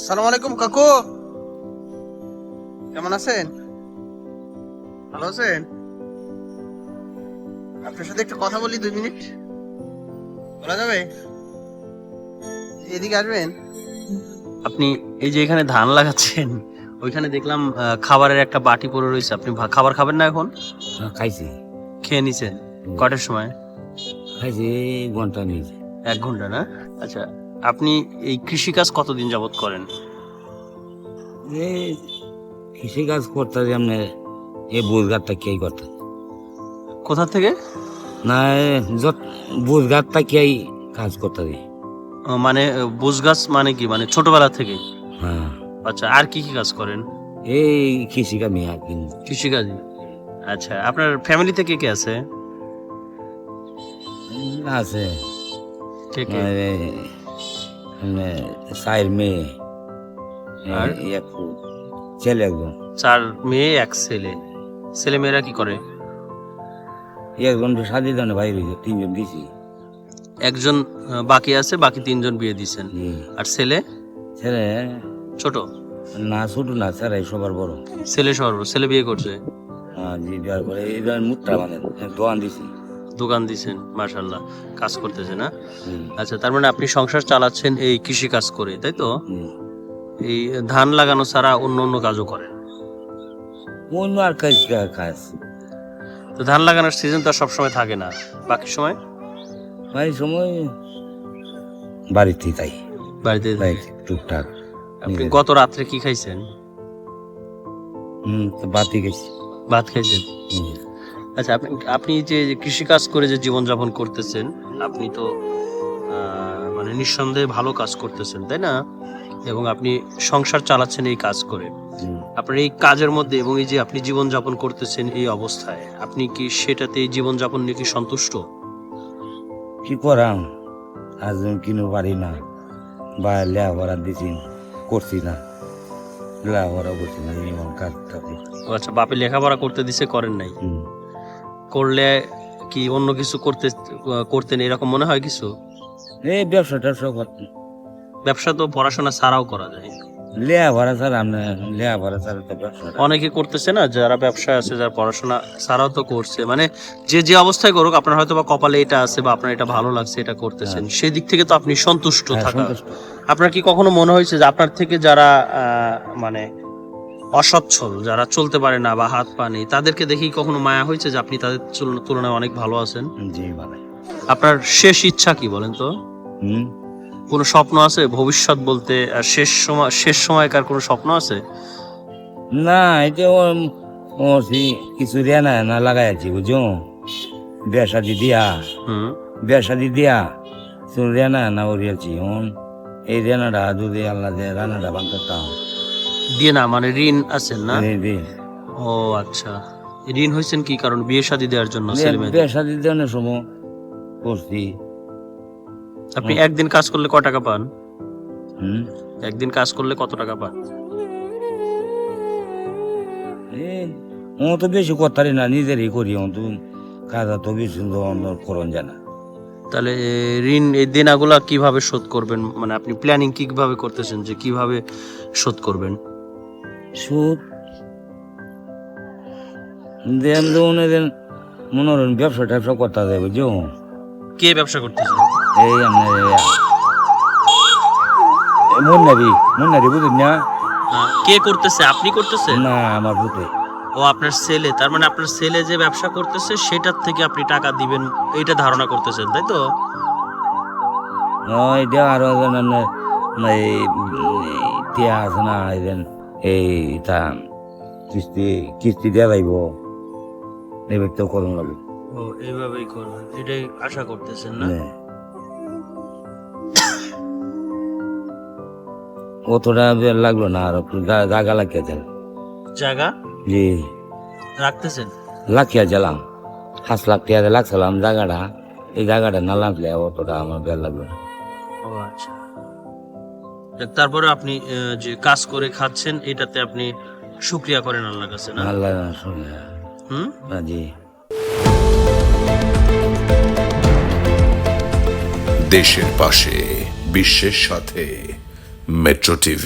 আসসালামু আলাইকুম কাকু। কেমন আছেন? ভালো আছেন? আপনার সাথে একটু কথা বলি দুই মিনিট। বলা যাবে? এদিকে আসবেন? আপনি এই যে এখানে ধান লাগাচ্ছেন ওইখানে দেখলাম খাবারের একটা বাটি পড়ে রয়েছে। আপনি খাবার খাবেন না এখন? খাইছি। খেয়ে নিছেন। কটার সময়? খাইছি ঘণ্টা নিয়েছি। এক ঘণ্টা না? আচ্ছা আপনি এই কৃষি কাজ কতদিন যাবত করেন? এই কৃষি কাজ করতে যেমন এ বুঝগারটা কে করতে? কোথা থেকে? না যত বুঝগারটা কে কাজ করতে মানে বুস গাছ মানে কি? মানে ছোটবেলা থেকে? হ্যাঁ। আচ্ছা আর কি কি কাজ করেন? এই কৃষি কামি আর কি। কৃষি কাজ আচ্ছা আপনার ফ্যামিলি থেকে কে আছে? আছে। কে কে? সাইর মেয়ে। আর? এক ছেলে একজন। চার মেয়ে এক ছেলে। ছেলে মেয়েরা কি করে? একজন তো সাজি দানে বাইরে হয়েছে তিনজন দিছি। একজন বাকি আছে বাকি তিনজন বিয়ে হুম। আর ছেলে? ছেলে? ছোট? না ছোট না ছেলে সবার বড়। ছেলে সর্ব ছেলে বিয়ে করছে। হ্যাঁ, জি বিয়ার করে এই ধরনের মুখটা মানে দোয়ান দিছি। দোকান দিছেন মাশাল্লাহ কাজ করতেছে না? আচ্ছা তার মানে আপনি সংসার চালাচ্ছেন এই কৃষি কাজ করে তাই তো? এই ধান লাগানো ছাড়া অন্য অন্য কাজও করেন? অন্য আর কাজ কাজ? তো ধান লাগানোর সিজন তো সবসময় থাকে না। বাকি সময়? ভাই সময় বাড়িতে তাই বাড়িতে তাই টুকটাক আপনি গত রাত্রে কি খাইছেন? হুম তো বাতি গেছি ভাত খাইছেন? হুম। আচ্ছা আপনি আপনি যে কৃষি কাজ করে যে জীবনযাপন করতেছেন আপনি তো মানে নিঃসন্দেহে ভালো কাজ করতেছেন তাই না? এবং আপনি সংসার চালাচ্ছেন এই কাজ করে। আপনার এই কাজের মধ্যে এবং এই যে আপনি জীবনযাপন করতেছেন এই অবস্থায় আপনি কি সেটাতে জীবনযাপন নিয়ে কি সন্তুষ্ট? কি করাম? আজ কিনো পারি না বা লেখাপড়া দিছি করছি না। লেখাপড়া করছি না কাজটা ও আচ্ছা বাপে লেখাপড়া করতে দিছে করেন নাই? হুম। করলে কি অন্য কিছু করতে করতেন এরকম মনে হয় কিছু? এই ব্যবসা ট্যাবসা করতে। ব্যবসা তো পড়াশোনা ছাড়াও করা যায়। লেখাপড়া ছাড়া আমরা লেখাপড়া ছাড়া তো ব্যবসাটা অনেকে করতেছে না যারা ব্যবসায় আছে যারা পড়াশোনা ছাড়াও তো করছে। মানে যে যে অবস্থায় করুক আপনার হয়তো বা কপালে এটা আছে বা আপনার এটা ভালো লাগছে এটা করতেছেন। সেই দিক থেকে তো আপনি সন্তুষ্ট হ্যাঁ, থাকা। আপনার কি কখনো মনে হয়েছে যে আপনার থেকে যারা আহ, মানে অসচ্ছল যারা চলতে পারে না বা হাত পা নেই তাদেরকে দেখি কখনো মায়া হয়েছে যে আপনি তাদের তুলনায় অনেক ভালো আছেন? জি আপনার শেষ ইচ্ছা কি বলেন তো? কোনো স্বপ্ন আছে ভবিষ্যৎ বলতে? আর শেষ সময় শেষ সময়কার কোনো স্বপ্ন আছে? না এটা ও ও সি কিছু রে না না লাগাই আছি বুঝো বিয়া শাদি দিয়া। হুম। বিয়া শাদি দিয়া। শুন রে না না ওরিয়াছি এই রেনাটা যদি আল্লাহ দে রানাটা বান্ধতাম দিয়ে না মানে ঋণ আছেন না? ও আচ্ছা। ঋণ হয়েছেন কি কারণ? বিয়ে শাদী দেওয়ার জন্য? বিয়া শাদি দেওয়ার সময় করছি। আপনি একদিন কাজ করলে কত টাকা পান? হুম? একদিন কাজ করলে কত টাকা পান? ও তো বেশি করতারি না নিজেরই করি ও তো কাজা তো বেশি করন জানা তাহলে ঋণ এই দেনাগুলা কীভাবে শোধ করবেন? মানে আপনি প্ল্যানিং কীভাবে করতেছেন যে কীভাবে শোধ করবেন? সুদ দেন দেন দেন মনোরঞ্জন ব্যবসা ট্যাবসা করতে যাবে বুঝো কে ব্যবসা করতেছে? এই আপনার মন্নারি মন্নারি বুঝুন না? কে করতেছে? আপনি করতেছেন? না আমার বুঝে ও আপনার ছেলে তার মানে আপনার ছেলে যে ব্যবসা করতেছে সেটার থেকে আপনি টাকা দিবেন এইটা ধারণা করতেছেন তাই তো? ওই আরও টিয়া আছে না এজন এই তা কিস্তি কিস্তি দেওয়া যাইব এবার তো করুন লাগবে ও এইভাবেই করবেন। এটাই আশা করতেছেন না? অতটা বের লাগল না আর একটু জায়গা লাগিয়ে দিল জায়গা জি। রাখতেছেন? লাখিয়া গেলাম পাঁচ লাখ টাকা লাগছিলাম জায়গাটা এই জায়গাটা না লাগলে অতটা আমার বের লাগল না। ও আচ্ছা। তারপরে আপনি যে কাজ করে খাচ্ছেন এটাতে আপনি শুক্রিয়া করেন আল্লাহর কাছে না? আল্লাহ হুম? জি। দেশের পাশে বিশ্বের সাথে মেট্রো TV.